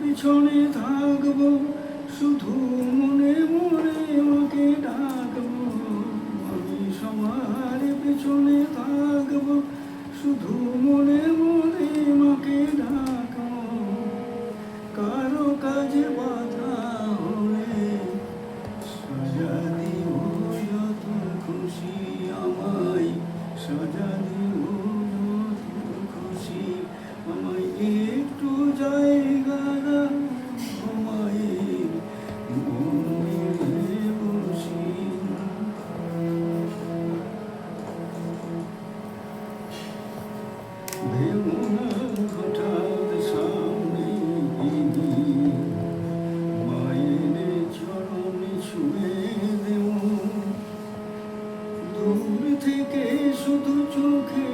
পিছনে থাকব, শুধু মনে মনে ওকে ডাকবো। আমি সবার পিছনে থাকব, শুধু মনে মনে মাকে ডাকবো। কারও কাজে বাধা হলে সাজা থেকে শুধু চোখে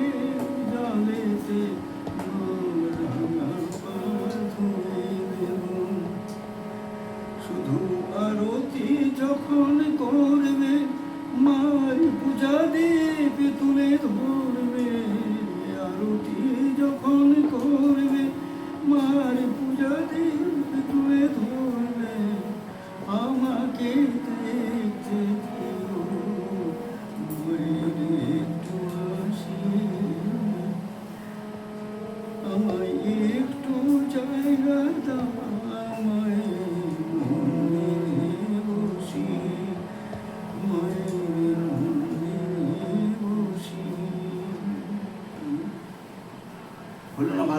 জালেতে শুধু আরতি যখন কর con.